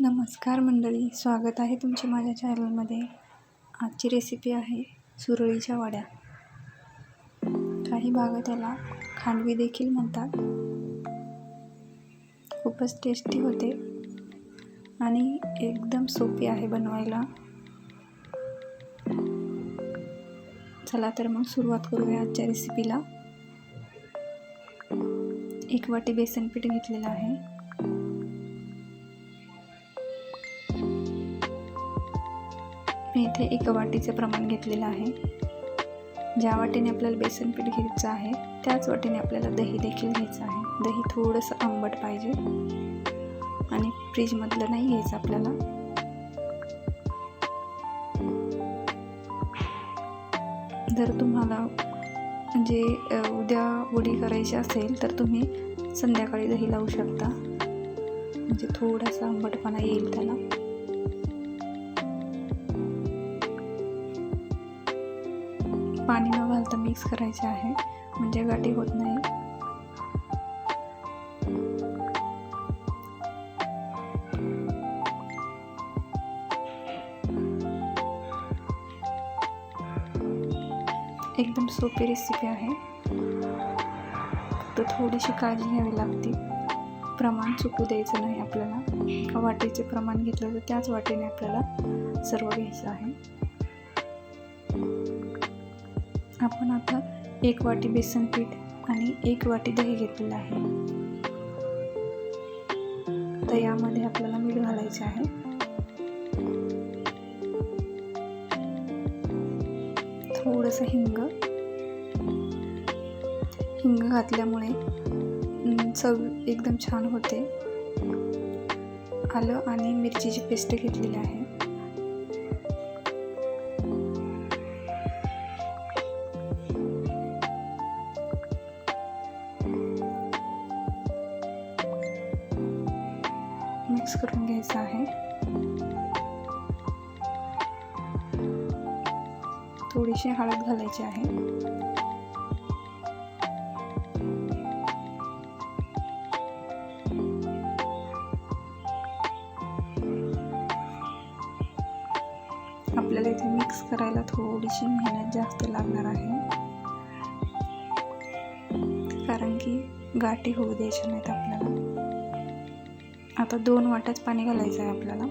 नमस्कार मंडळी स्वागत आहे तुमचे माझ्या चॅनलमध्ये. आजची रेसिपी आहे सुरळीच्या वड्या. काही भाग त्याला खांडवी देखील म्हणतात. खूपच टेस्टी होते आणि एकदम सोपी आहे बनवायला. चला तर मग सुरुवात करूया आजच्या रेसिपीला एक वाटी बेसन पीठ घेतलेलं आहे. मी इथे एक वाटीचे प्रमाण घेतलेलं आहे. ज्या वाटीने आपल्याला बेसन पीठ घ्यायचं आहे त्याच वाटीने आपल्याला दही देखील घ्यायचं आहे. दही थोडंसं आंबट पाहिजे. आणि फ्रीजमधलं नाही घ्यायचं आपल्याला. जर तुम्हाला म्हणजे उद्या उडी करायची असेल तर तुम्ही संध्याकाळी दही लावू शकता. म्हणजे थोडासा आंबटपणा येईल त्याला. मिक्स करायचे आहे. म्हणजे गाठी होत नाही. एकदम सोपी रेसिपी आहे. फक्त थोडीशी काळजी घ्यावी लागते. प्रमाण चुकू द्यायचं नाही आपल्याला. वाटीचे प्रमाण घेतलं तर त्याच वाटीने आपल्याला सर्व घ्यायचं आहे. आपण आता एक वाटी बेसन पीठ आणि एक वाटी दही घेतलेलं आहे. तर यामध्ये आपल्याला मीठ घालायचे आहे. थोडंसं हिंग. हिंग घातल्यामुळे चव एकदम छान होते. आलं आणि मिरचीची पेस्ट घेतलेली आहे. थोडीशी हळद घालायची आहे. आपल्याला इथे मिक्स करायला थोडीशी मेहनत जास्त लागणार आहे. कारण की गाठी होऊ द्यायच्या नाहीत आपल्याला. आता दोन वाट्याच पाणी घालायचं आहे आपल्याला.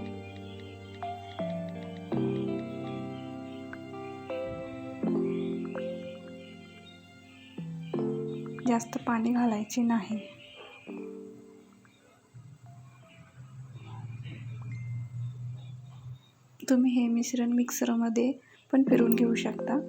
जास्त पाणी घालायचे नाही. तुम्ही हे मिश्रण मिक्सरमध्ये पण फिरून घेऊ शकता.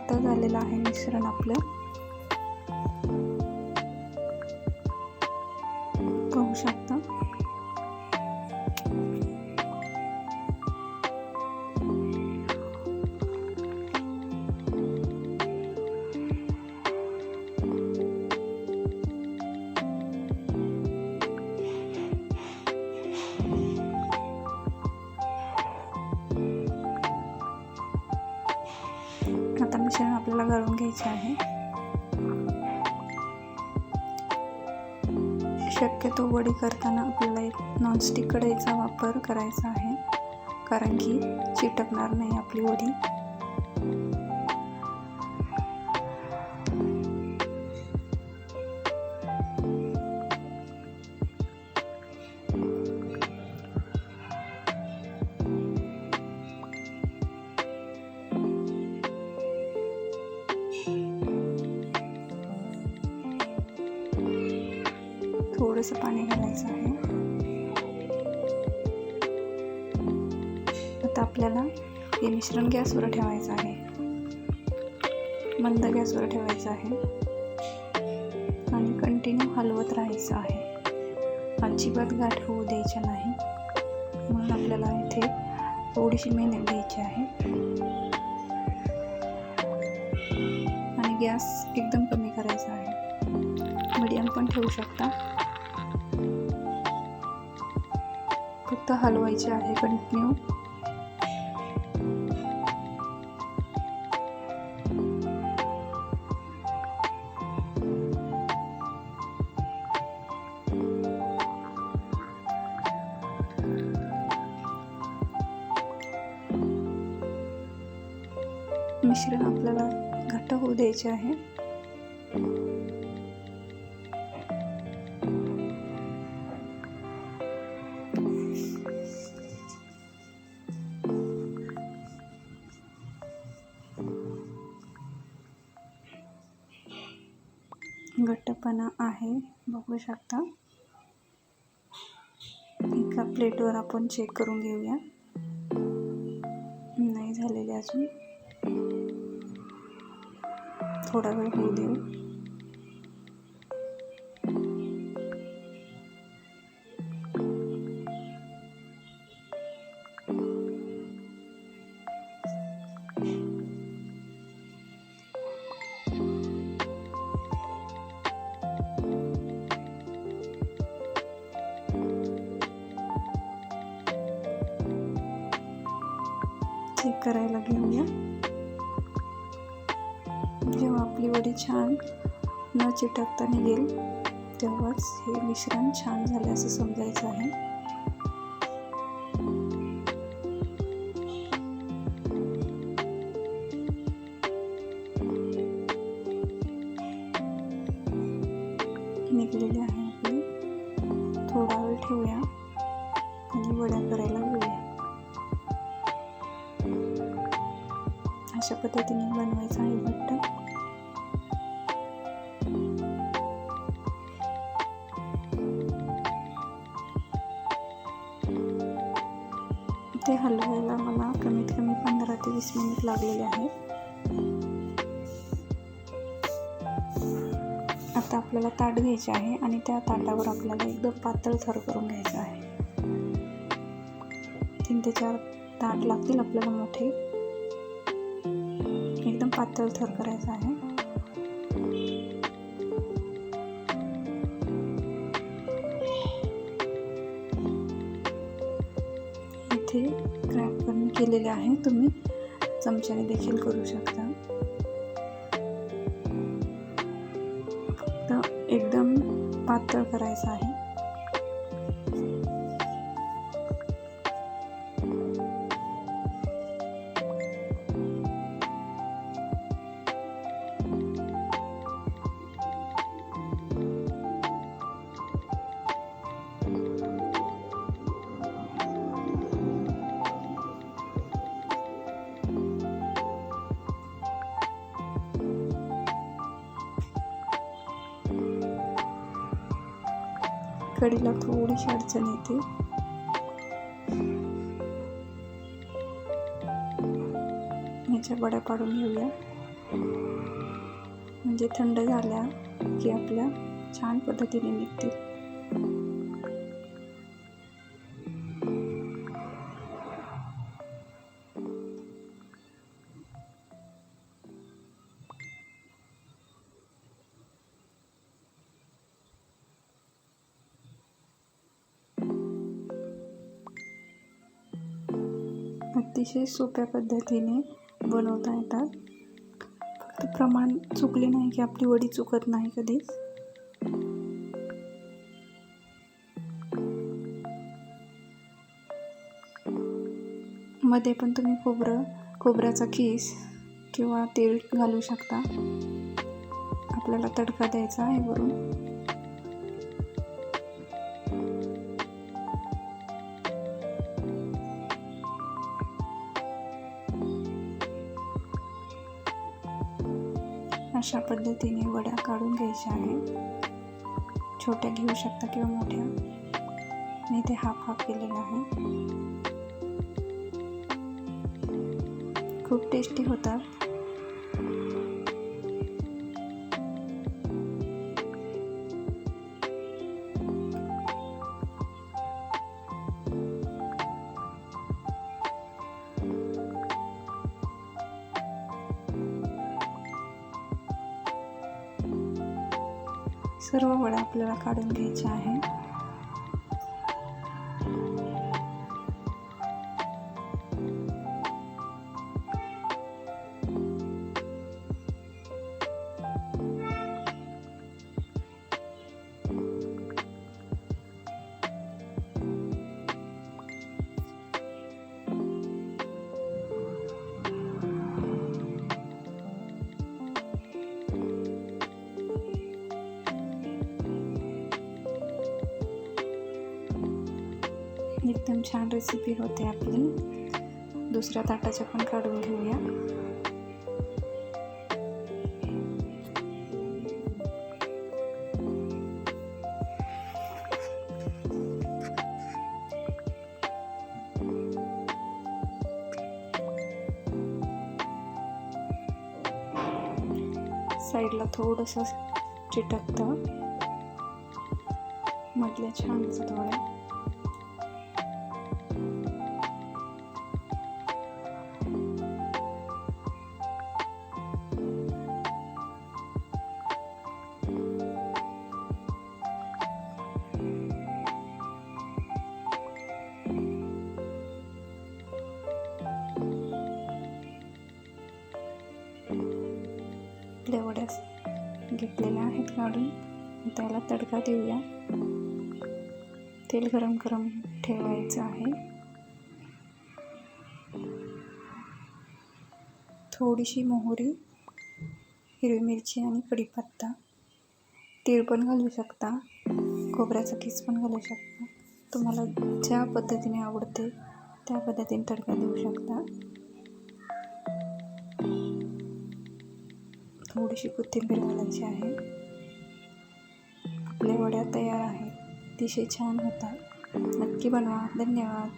पातळ झालेलं आहे मिश्रण आपलं. करायचं आहे. शक्यतो वडी करताना आपल्याला एक नॉनस्टिक कढईचा वापर करायचा आहे. कारण की चिटकणार नाही आपली वडी. थोडंसं पाणी घालायचं आहे. आता आपल्याला हे मिश्रण गॅसवर ठेवायचं आहे. मंद गॅसवर ठेवायचं आहे. आणि कंटिन्यू हलवत राहायचं आहे. अजिबात गाठ होऊ द्यायचं नाही. म्हणून आपल्याला इथे थोडीशी मेहनत घ्यायची आहे. आणि गॅस एकदम कमी करायचा आहे. मीडियम पण ठेवू शकता. फक्त हलवायचे आहे कंटिन्यू मिश्रण आपल्याला घट्ट होऊ द्यायचे आहे. घट्टपणा आहे. बघू शकता. एका प्लेटवर आपण चेक करून घेऊया. नाही झालेले अजून. थोडा वेळ होऊ देऊ. चेक करायला घेऊया. जेव्हा आपली वडी छान न चिटकता निघेल तेव्हाच हे मिश्रण छान झाले असं समजायचं आहे. निघलेली आहे आपली. थोडा वेळ ठेवूया आणि वड्या करायला घेऊया. अशा पद्धतीने बनवायचं आहे घट्ट ते हलवायला मला कमीत कमी पंधरा ते वीस मिनिट लागलेले आहेत. आता आपल्याला ताट घ्यायचे आहे आणि त्या ताटावर आपल्याला एकदम पातळ थर करून घ्यायचा आहे. तीन ते चार ताट लागतील आपल्याला मोठे. पातळ थर करायचा आहे. इथे क्रॅक पण केलेले आहे. तुम्ही चमच्याने देखील करू शकता. फक्त एकदम पातळ करायचं आहे. कडीला थोडीशी अडचण येते. ह्याच्या बड्या पाडून घेऊया. म्हणजे थंड झाल्या की आपल्या छान पद्धतीने निघतील. अतिशय सोप्या पद्धतीने बनवता येतात. फक्त प्रमाण चुकले नाही की आपली वडी चुकत नाही कधीच. मध्ये पण तुम्ही खोबरं खोबऱ्याचा खीस किंवा तेल घालू शकता. आपल्याला तडका द्यायचा आहे वरून. अशा पद्धतीने वड्या काढून घ्यायच्या आहे छोट्या घेऊ शकता किंवा मोठ्या. मी इथे हाफ हाफ केलेला आहे. खूप टेस्टी होतात. सर्व वड्या आपल्याला काढून घ्यायच्या आहे. एकदम छान रेसिपी होते आपली. दुसऱ्या ताटाच्या पण काढून घेऊया. साईडला थोडंसं चिटकतं. मधल्या छान थोड्या घेतलेल्या आहेत काढून त्याला तडका देऊया. तेल गरम गरम ठेवायचं आहे. थोडीशी मोहरी हिरवी मिरची आणि कढीपत्ता. तीळ पण घालू शकता. खोबऱ्याचा किस पण घालू शकता. तुम्हाला ज्या पद्धतीने आवडते त्या पद्धतीने तडका देऊ शकता. थोडीशी कोथिंबीर घालायची आहे. आपल्या वड्या तयार आहेत. अतिशय छान होतात. नक्की बनवा. धन्यवाद.